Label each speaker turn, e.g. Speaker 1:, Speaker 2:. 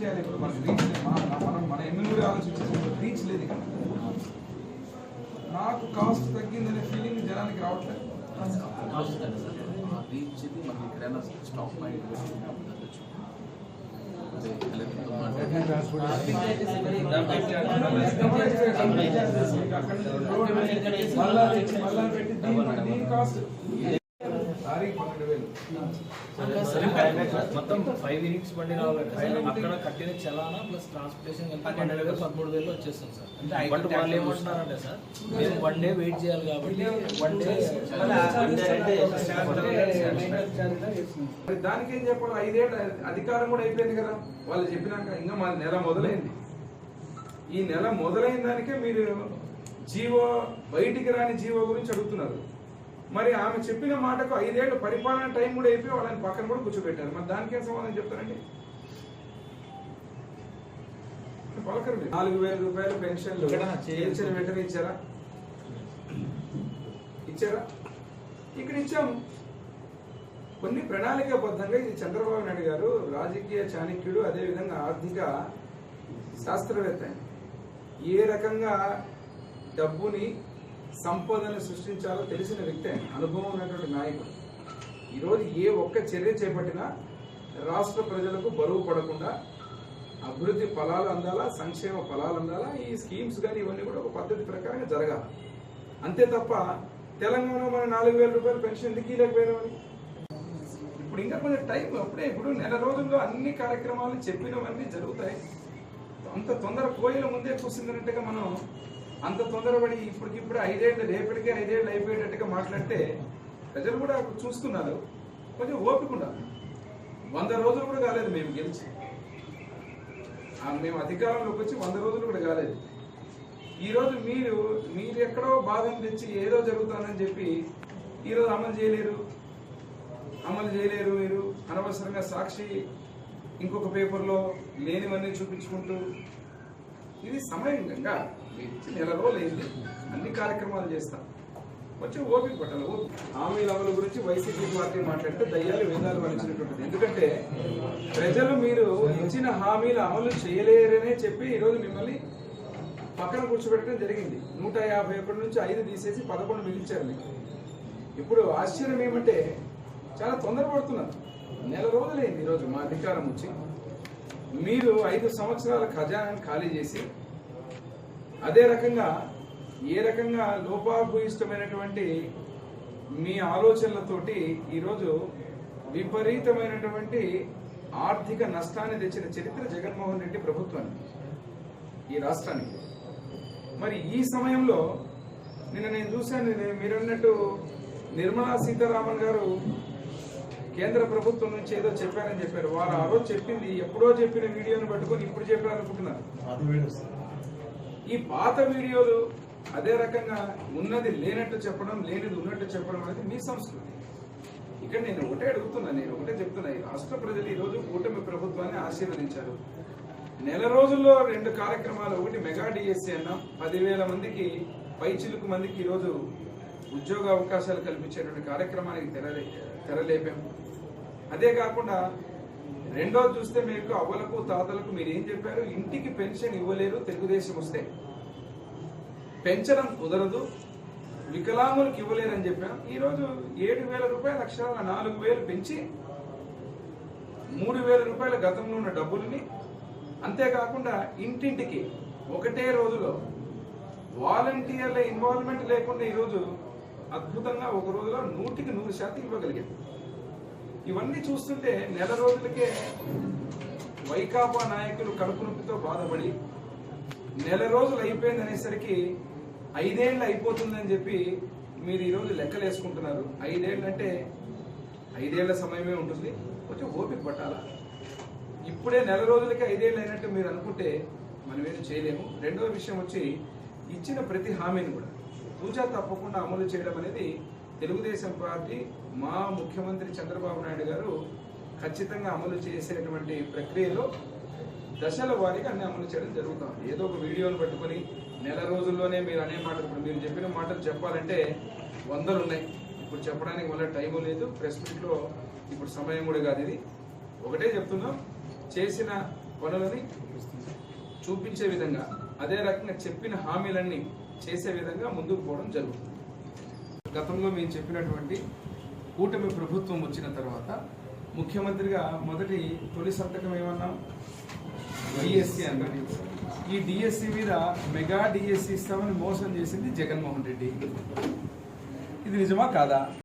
Speaker 1: చేయాలి ఇప్పుడు మనకి రీచ్ లేదు మన- మనం మన ఎమ్మెల్యే ఆలోచించేసి రీచ్ లేదు ఇక్కడ నాకు కాస్ట్ తగ్గిందనే ఫీలింగ్ జనానికి రావట్లేదు
Speaker 2: రీచ్ ఇది మనకి ఎక్కడైనా స్టాక్ పాయింట్ తగ్గచ్చు అదే ఎలక్ట్రికల్ మాట్లాడి
Speaker 1: మళ్ళా తెచ్చి మళ్ళా పెట్టి దీని- దీని కాస్ట్ లారీకి పన్నెండు వేలు
Speaker 3: మొత్తం ఫైవ్ యూనిట్స్ బండి అక్కడ కట్టిన చలానా ప్లస్ ట్రాన్స్పోర్టేషన్ కలిపి పన్నెండు వేలు పదమూడు వేలు వచ్చేస్తుంది సార్. బట్ వాళ్ళు ఏమంటున్నారంటే సార్ మేము వన్ డే వెయిట్ చేయాలి కాబట్టి వన్ డే
Speaker 1: మరి దానికి ఏం చెప్పాలి? ఐదేళ్ళ అధికారం కూడా అయిపోయింది కదా. వాళ్ళు చెప్పినాక ఇంకా మా నెల మొదలైంది. ఈ నెల మొదలైన దానికే మీరు జీవో బయటికి రాని జీవో గురించి అడుగుతున్నారు. మరి ఆమె చెప్పిన మాటకు ఐదేళ్ళు పరిపాలన టైం కూడా అయిపోయి వాళ్ళని పక్కన కూడా కూర్చోబెట్టారు. మరి దానికి ఏం సమాధానం చెప్తారండి? పలకరు. నాలుగు వేల రూపాయలు పెన్షన్లు. గెలిచిన వెంటనే ఇచ్చారా? ఇచ్చారా? ఇక్కడ ఇచ్చాము. కొన్ని ప్రణాళికాబద్ధంగా ఇది చంద్రబాబు నాయుడు గారు రాజకీయ చాణక్యుడు అదేవిధంగా ఆర్థిక శాస్త్రవేత్త. ఏ రకంగా డబ్బుని సంపదను సృష్టించాలో తెలిసిన వ్యక్తి ఆయన అనుభవం ఉన్నటువంటి నాయకుడు. ఈరోజు ఏ ఒక్క చర్య చేపట్టినా రాష్ట్ర ప్రజలకు బరువు పడకుండా అభివృద్ధి ఫలాలు అందాలా సంక్షేమ ఫలాలు అందాలా ఈ స్కీమ్స్ కానీ ఇవన్నీ కూడా ఒక పద్ధతి ప్రకారంగా జరగాలి. అంతే తప్ప తెలంగాణ మన నాలుగు వేల రూపాయలు పెన్షన్ ఎందుకు ఇవ్వలేకపోయినామని ఇప్పుడు ఇంకా కొంచెం టైం అప్పుడే ఇప్పుడు నెల రోజుల్లో అన్ని కార్యక్రమాలు చెప్పినవన్నీ జరుగుతాయి. అంత తొందర కోయిల ముందే కూర్చుందన్నట్టుగా మనం అంత తొందరపడి ఇప్పటికిప్పుడు ఐదేళ్ళు రేపటికే ఐదేళ్ళు అయిపోయేటట్టుగా మాట్లాడితే ప్రజలు కూడా చూస్తున్నారు. కొంచెం ఓపిక ఉండాలి. వంద రోజులు కూడా కాలేదు మేము గెలిచి. మేము అధికారంలోకి వచ్చి వంద రోజులు కూడా కాలేదు. ఈరోజు మీరు మీరు ఎక్కడో బాధను తెచ్చి ఏదో జరుగుతుందని చెప్పి ఈరోజు అమలు చేయలేరు. అమలు చేయలేరు మీరు. అనవసరంగా సాక్షి ఇంకొక పేపర్లో లేనివన్నీ చూపించుకుంటూ. ఇది సమయంగా మీరు ఇచ్చి నెల రోజులు అన్ని కార్యక్రమాలు చేస్తాం. వచ్చి ఓపిక పట్టాలి ఓపిక. హామీల అమలు గురించి వైసీపీ పార్టీ మాట్లాడితే దయ్యాలు వేదాలు వలిచినటువంటిది ఎందుకంటే ప్రజలు మీరు ఇచ్చిన హామీలు అమలు చేయలేరనే చెప్పి ఈరోజు మిమ్మల్ని పక్కన కూర్చోబెట్టడం జరిగింది. నూట యాభై ఒకటి నుంచి ఐదు తీసేసి పదకొండు మిగిలించారు మీకు ఇప్పుడు ఆశ్చర్యం ఏమంటే చాలా తొందరపడుతున్నారు. నెల రోజులైంది ఈరోజు మా అధికారం వచ్చి. మీరు ఐదు సంవత్సరాల ఖజానాన్ని ఖాళీ చేసి అదే రకంగా ఏ రకంగా లోపాభూయిష్టమైనటువంటి మీ ఆలోచనలతోటి ఈరోజు విపరీతమైనటువంటి ఆర్థిక నష్టాన్ని తెచ్చిన చరిత్ర జగన్మోహన్ రెడ్డి ప్రభుత్వానికి ఈ రాష్ట్రానికి. మరి ఈ సమయంలో నిన్న నేను చూశాను మీరన్నట్టు నిర్మలా సీతారామన్ గారు కేంద్ర ప్రభుత్వం నుంచి ఏదో చెప్పారని చెప్పారు. వారు ఆ రోజు చెప్పింది ఎప్పుడో చెప్పిన వీడియోని పట్టుకొని ఇప్పుడు చెప్పారనుకుంటున్నారు ఈ పాత వీడియోలు అదే రకంగా ఉన్నది లేనట్టు చెప్పడం లేనిది ఉన్నట్టు చెప్పడం అనేది మీ సంస్కృతి. ఇక్కడ నేను ఒకటే అడుగుతున్నా నేను ఒకటే చెప్తున్నా. రాష్ట్ర ప్రజలు ఈ రోజు కూటమి ప్రభుత్వాన్ని ఆశీర్వదించారు. నెల రోజుల్లో రెండు కార్యక్రమాలు ఒకటి మెగా డిఎస్సీ అన్నాం. పదివేల మందికి పైచిలుకు మందికి ఈరోజు ఉద్యోగ అవకాశాలు కల్పించేటువంటి కార్యక్రమానికి తెరలే తెరలేపాం. అదే కాకుండా రెండోది చూస్తే మీకు అవ్వలకు తాతలకు మీరు ఏం చెప్పారు? ఇంటికి పెన్షన్ ఇవ్వలేరు తెలుగుదేశం వస్తే పెంచడం కుదరదు వికలాంగులకు ఇవ్వలేరని చెప్పాం. ఈరోజు ఏడు వేల రూపాయల లక్షల నాలుగు వేలు పెంచి మూడు వేల రూపాయల గతంలో ఉన్న డబ్బుల్ని అంతేకాకుండా ఇంటింటికి ఒకటే రోజులో వాలంటీర్ల ఇన్వాల్వ్మెంట్ లేకుండా ఈరోజు అద్భుతంగా ఒక రోజులో నూటికి నూరు శాతం ఇవ్వగలిగాం. ఇవన్నీ చూస్తుంటే నెల రోజులకే వైకాపా నాయకులు కడుపు నొప్పితో బాధపడి నెల రోజులు అయిపోయింది అనేసరికి ఐదేళ్ళు అయిపోతుందని చెప్పి మీరు ఈరోజు లెక్కలు వేసుకుంటున్నారు. ఐదేళ్ళు అంటే ఐదేళ్ళ సమయమే ఉంటుంది. కొంచెం ఓపిక పట్టాలా? ఇప్పుడే నెల రోజులకి ఐదేళ్ళు అయినట్టు మీరు అనుకుంటే మనం ఏం చేయలేము. రెండవ విషయం వచ్చి ఇచ్చిన ప్రతి హామీని కూడా పూజ తప్పకుండా అమలు చేయడం అనేది తెలుగుదేశం పార్టీ మా ముఖ్యమంత్రి చంద్రబాబు నాయుడు గారు ఖచ్చితంగా అమలు చేసేటువంటి ప్రక్రియలో దశల వారీగా అన్ని అమలు చేయడం జరుగుతుంది ఏదో ఒక వీడియోని పట్టుకొని నెల రోజుల్లోనే మీరు అనే మాటలు ఇప్పుడు మీరు చెప్పిన మాటలు చెప్పాలంటే వందలు ఉన్నాయి ఇప్పుడు చెప్పడానికి వల్ల టైము లేదు ప్రెస్ మీట్లో ఇప్పుడు సమయం కూడా కాదు ఇది. ఒకటే చెప్తున్నాం చేసిన పనులని చూపించే విధంగా అదే రకంగా చెప్పిన హామీలన్నీ చేసే విధంగా ముందుకు పోవడం జరుగుతుంది. గతంలో మేము చెప్పినటువంటి కూటమి ప్రభుత్వం వచ్చిన తర్వాత ముఖ్యమంత్రిగా మొదటి తొలి సంతకం ఏమన్నాం? డిఎస్సి అన్నాం ఈ డిఎస్సి మీద మెగా డిఎస్సి ఇస్తామని మోసం చేసింది జగన్మోహన్ రెడ్డి. ఇది నిజమా కాదా?